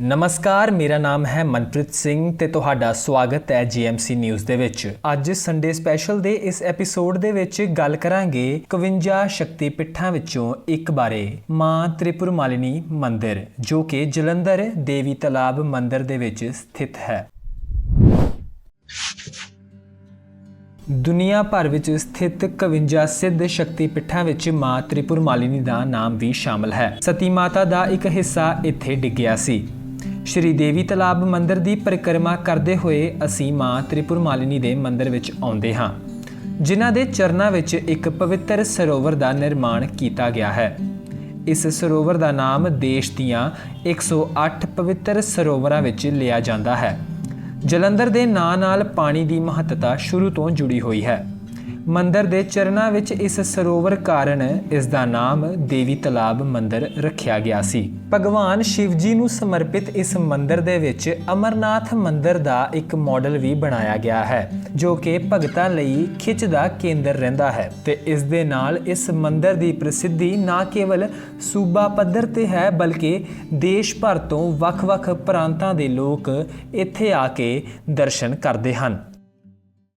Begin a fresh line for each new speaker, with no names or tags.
ਨਮਸਕਾਰ, ਮੇਰਾ ਨਾਮ ਹੈ ਮਨਪ੍ਰੀਤ ਸਿੰਘ ਤੇ ਤੁਹਾਡਾ ਸਵਾਗਤ ਹੈ ਜੀਐਮਸੀ ਨਿਊਜ਼ ਦੇ ਵਿੱਚ। ਅੱਜ ਸੰਡੇ ਸਪੈਸ਼ਲ ਦੇ ਇਸ ਐਪੀਸੋਡ ਦੇ ਵਿੱਚ ਗੱਲ ਕਰਾਂਗੇ 51 ਸ਼ਕਤੀ ਪਿੱਠਾਂ ਵਿੱਚੋਂ ਇੱਕ ਬਾਰੇ, ਮਾਂ ਤ੍ਰਿਪੁਰ ਮਾਲਿਨੀ ਮੰਦਿਰ, ਜੋ ਕਿ ਜਲੰਧਰ ਦੇਵੀ ਤਲਾਬ ਮੰਦਿਰ ਦੇ ਵਿੱਚ ਸਥਿਤ ਹੈ। ਦੁਨੀਆ ਭਰ ਵਿੱਚ ਸਥਿਤ 51 ਸਿੱਧ ਸ਼ਕਤੀ ਪਿੱਠਾਂ ਵਿੱਚ ਮਾਂ ਤ੍ਰਿਪੁਰ ਮਾਲਿਨੀ ਦਾ ਨਾਮ ਵੀ ਸ਼ਾਮਲ ਹੈ। ਸਤੀ ਮਾਤਾ ਦਾ ਇੱਕ ਹਿੱਸਾ ਇੱਥੇ ਡਿੱਗਿਆ ਸੀ। ਸ਼੍ਰੀ ਦੇਵੀ ਤਲਾਬ ਮੰਦਿਰ ਦੀ ਪਰਿਕਰਮਾ ਕਰਦੇ ਹੋਏ ਅਸੀਂ ਮਾਂ ਤ੍ਰਿਪੁਰ ਮਾਲਿਨੀ ਦੇ ਮੰਦਿਰ ਵਿੱਚ ਆਉਂਦੇ ਹਾਂ, ਜਿਨ੍ਹਾਂ ਦੇ ਚਰਨਾਂ ਵਿੱਚ ਇੱਕ ਪਵਿੱਤਰ ਸਰੋਵਰ ਦਾ ਨਿਰਮਾਣ ਕੀਤਾ ਗਿਆ ਹੈ। ਇਸ ਸਰੋਵਰ ਦਾ ਨਾਮ ਦੇਸ਼ ਦੀਆਂ 108 ਪਵਿੱਤਰ ਸਰੋਵਰਾਂ ਵਿੱਚ ਲਿਆ ਜਾਂਦਾ ਹੈ। ਜਲੰਧਰ ਦੇ ਨਾਂ ਨਾਲ ਪਾਣੀ ਦੀ ਮਹੱਤਤਾ ਸ਼ੁਰੂ ਤੋਂ ਜੁੜੀ ਹੋਈ ਹੈ। ਮੰਦਰ ਦੇ ਚਰਨਾਂ ਵਿੱਚ ਇਸ ਸਰੋਵਰ ਕਾਰਨ ਇਸ ਦਾ ਨਾਮ ਦੇਵੀ ਤਲਾਬ ਮੰਦਰ ਰੱਖਿਆ ਗਿਆ ਸੀ। ਭਗਵਾਨ ਸ਼ਿਵ ਜੀ ਨੂੰ ਸਮਰਪਿਤ ਇਸ ਮੰਦਰ ਦੇ ਵਿੱਚ ਅਮਰਨਾਥ ਮੰਦਰ ਦਾ ਇੱਕ ਮਾਡਲ ਵੀ ਬਣਾਇਆ ਗਿਆ ਹੈ, ਜੋ ਕਿ ਭਗਤਾਂ ਲਈ ਖਿੱਚ ਦਾ ਕੇਂਦਰ ਰਹਿੰਦਾ ਹੈ ਤੇ ਇਸ ਦੇ ਨਾਲ ਇਸ ਮੰਦਰ ਦੀ ਪ੍ਰਸਿੱਧੀ ਨਾ ਕੇਵਲ ਸੂਬਾ ਪੱਧਰ ਤੇ ਹੈ, ਬਲਕਿ ਦੇਸ਼ ਭਰ ਤੋਂ ਵੱਖ-ਵੱਖ ਪ੍ਰਾਂਤਾਂ ਦੇ ਲੋਕ ਇੱਥੇ ਆ ਕੇ ਦਰਸ਼ਨ ਕਰਦੇ ਹਨ।